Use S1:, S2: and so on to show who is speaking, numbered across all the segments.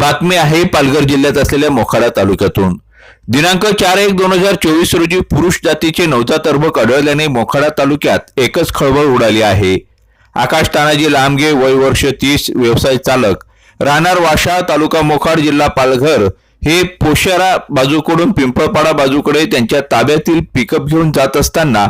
S1: बातमी आहे पालघर जिल्ह्यात असलेल्या मोखाडा तालुक्यातून. दिनांक चार एक दोन हजार चोवीस रोजी पुरुष जातीचे नवजात अर्भक आढळल्याने मोखाडा तालुक्यात एकच खळबळ उडाली आहे. आकाश तानाजी लांबगे वय वर्ष तीस व्यवसाय चालक. राहणार वाशा तालुका मोखाड जिल्हा पालघर. हे पोशारा बाजूकडून पिंपळपाडा बाजूकडे त्यांच्या ताब्यातील पिकअप घेऊन जात असताना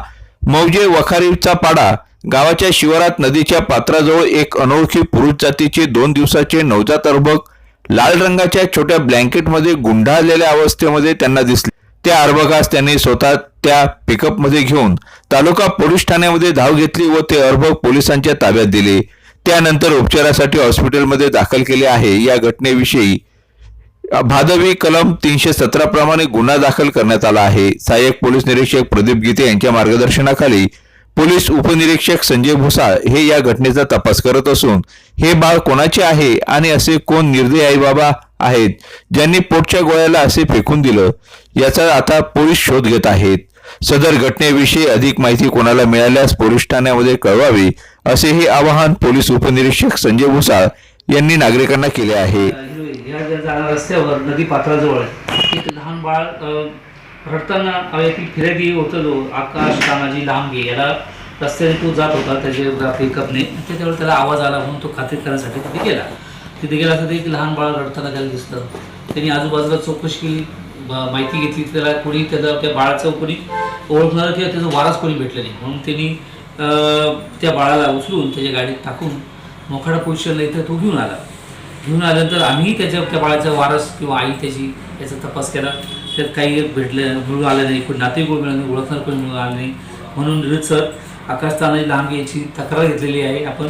S1: मौजे वखारीचा पाडा गावाच्या शिवारात नदीच्या पात्राजवळ एक अनोळखी पुरुष जातीचे दोन दिवसाचे नवजात अर्भक लाल रंगाच्या छोट्या ब्लँकेटमध्ये गुंडाळलेल्या अवस्थेमध्ये त्यांना दिसले. त्या अर्भकास त्यांनी स्वतः त्या पिकअपमध्ये घेऊन तालुका पोलीस ठाण्यामध्ये धाव घेतली व ते अर्भक पोलिसांच्या ताब्यात दिले. त्यानंतर उपचारासाठी हॉस्पिटलमध्ये दाखल केले आहे. या घटनेविषयी भादवी कलम तीनशे सतरा प्रमाणे गुन्हा दाखल करण्यात आला आहे. सहाय्यक पोलीस निरीक्षक प्रदीप गीते यांच्या मार्गदर्शनाखाली पोलीस उपनिरीक्षक संजय भुसाळ हे या घटनेचा तपास करत असून हे बाळ कोणाचे आहे आणि असे कोण निर्दय आई बाबा आहेत ज्यांनी पोटच्या गोळ्याला असे फेकून दिलं याचा आता पोलीस शोध घेत आहेत. सदर घटनेविषयी अधिक माहिती कोणाला मिळाल्यास पोलीस ठाण्यामध्ये कळवावी असे हे आवाहन पोलीस उपनिरीक्षक संजय भुसाळ यांनी नागरिकांना केले आहे.
S2: रस्त्यावर नदी पात्राजवळ एक लहान बाळ रडताना हवेतील फिरती होतं आकाश तानाजी लांबगे याला रस्त्याने तो जात होता त्याच्या पिकअपने त्याच्यावर त्याला आवाज आला म्हणून तो खात्री करण्यासाठी तिथे गेला. तिथे गेला असं एक लहान बाळ रडताना त्याला दिसलं. त्यांनी आजूबाजूला चौकशी केली माहिती घेतली त्याला कोणी त्याला त्या बाळाचं कोणी ओळखणारं किंवा त्याचा वारस कोणी भेटलं नाही. म्हणून त्यांनी त्या बाळाला उचलून त्याच्या गाडीत टाकून मोखाडा पोलीस स्टेशनला इथं तो घेऊन आला. घेऊन आल्यानंतर आम्ही त्याच्या त्या बाळाचा वारस किंवा आई त्याची याचा तपास केला. त्यात काही भेटलं मिळून आलं नाही कोणी नातेवाईक मिळालं नाही ओळखणार कोणी मिळून आलं नाही. म्हणून रितसर आकाश तानाजी लांबगे याची तक्रार घेतलेली आहे आपण.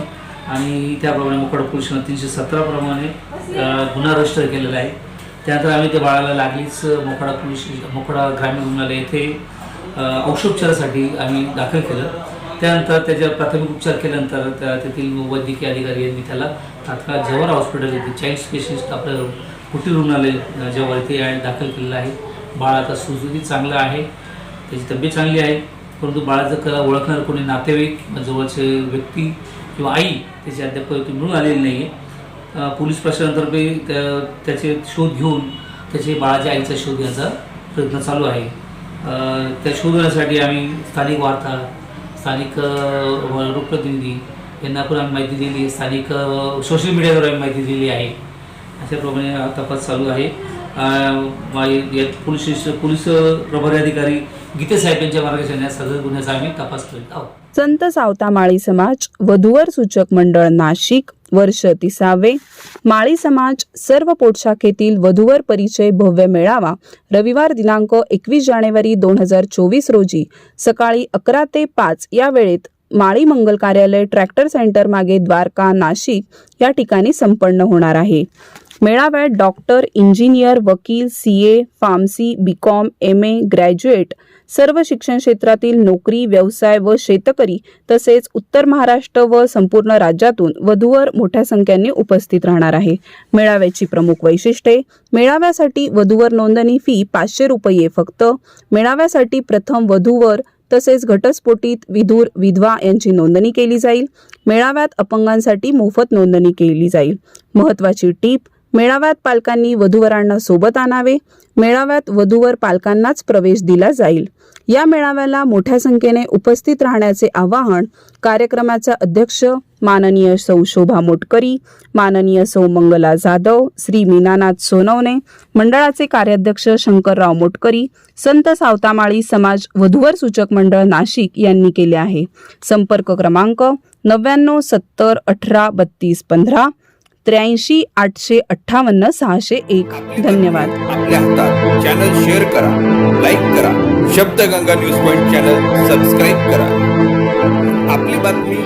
S2: आणि त्याप्रमाणे मुकड पोलिसांना तीनशे सतराप्रमाणे गुन्हा रजिस्टर केलेला आहे. त्यानंतर आम्ही त्या बाळाला लागलीच मोकडा पोलीस मोकडा ग्रामीण रुग्णालय येथे औषोपचारासाठी औषधोपचारासाठी आम्ही दाखल केलं. त्यानंतर त्याच्या प्राथमिक उपचार केल्यानंतर त्या तेथील वैद्यकीय अधिकारी यांनी त्याला तात्काळ जव्हार हॉस्पिटल येथे चाइल्ड स्पेशलिस्ट आपलं कुटीर रुग्णालय अं, जव्हार येथे दाखल केलेलं आहे. बाळ आता सुस्थितीत चांगलं आहे. त्याची तब्येत चांगली आहे. परंतु बाळाचं कला ओळखणार कोणी नातेवाईक किंवा जवळचे व्यक्ती किंवा आई त्याची अद्याप मिळून आलेली नाही आहे पोलीस प्रशासनातर्फे त्या- त्याचे शोध घेऊन त्याचे बाळाच्या आईचा शोध घ्यायचा प्रयत्न चालू आहे. त्या शोधण्यासाठी आम्ही स्थानिक वार्ता स्थानिक लोकप्रतिनिधी यांना पण आम्ही माहिती दिली स्थानिक सोशल मीडियाद्वारे आम्ही माहिती दिली आहे. अशाप्रमाणे हा तपास चालू आहे. पोलीस पोलीस प्रभारी अधिकारी गीते साहेब यांच्या मार्गदर्शनात सदर गुन्ह्याचा आम्ही तपास करीत आहोत.
S3: संत सावता माळी समाज वधूवर सूचक मंडळ नाशिक वर्ष तिसावे. माळी समाज सर्व पोटशाखेतील वधूवर परिचय भव्य मेळावा रविवार दिनांक एकवीस जानेवारी दोन हजार चोवीस रोजी सकाळी अकरा ते पाच या वेळेत माळी मंगल कार्यालय ट्रॅक्टर सेंटर मागे द्वारका नाशिक या ठिकाणी संपन्न होणार आहे. मेळाव्यात डॉक्टर इंजिनियर वकील C A pharmacy BCom M A graduate सर्व शिक्षण क्षेत्रातील नोकरी व्यवसाय व शेतकरी तसेच उत्तर महाराष्ट्र व संपूर्ण राज्यातून वधूवर मोठ्या संख्येने उपस्थित राहणार आहे. मेळाव्याची प्रमुख वैशिष्ट्ये मेळाव्यासाठी वधूवर नोंदणी फी पाचशे रुपये फक्त मेळाव्यासाठी प्रथम वधूवर तसेच घटस्फोटीत विधूर विधवा यांची नोंदणी केली जाईल. मेळाव्यात अपंगांसाठी मोफत नोंदणी केली जाईल. महत्त्वाची टीप मेळाव्यात पालकांनी वधूवरांना सोबत आणावे मेळाव्यात वधूवर पालकांनाच प्रवेश दिला जाईल. या मेळाव्याला मोठ्या संख्येने उपस्थित राहण्याचे आवाहन कार्यक्रमाचा अध्यक्ष माननीय सौ शोभा मोटकरी माननीय सौ मंगला जाधव श्री मीनानाथ सोनवणे मंडळाचे कार्याध्यक्ष शंकरराव मोटकरी संत सावतामाळी समाज वधूवर सूचक मंडळ नाशिक यांनी केले आहे. संपर्क क्रमांक नव्याण्णव सत्तर अठरा बत्तीस पंधरा त्र्याऐंशी आठशे अठ्ठावन्न सहाशे एक. धन्यवाद.
S4: आपल्या हातात चॅनल शेअर करा लाईक करा Shabdganga news point channel subscribe करा. आपली बातमी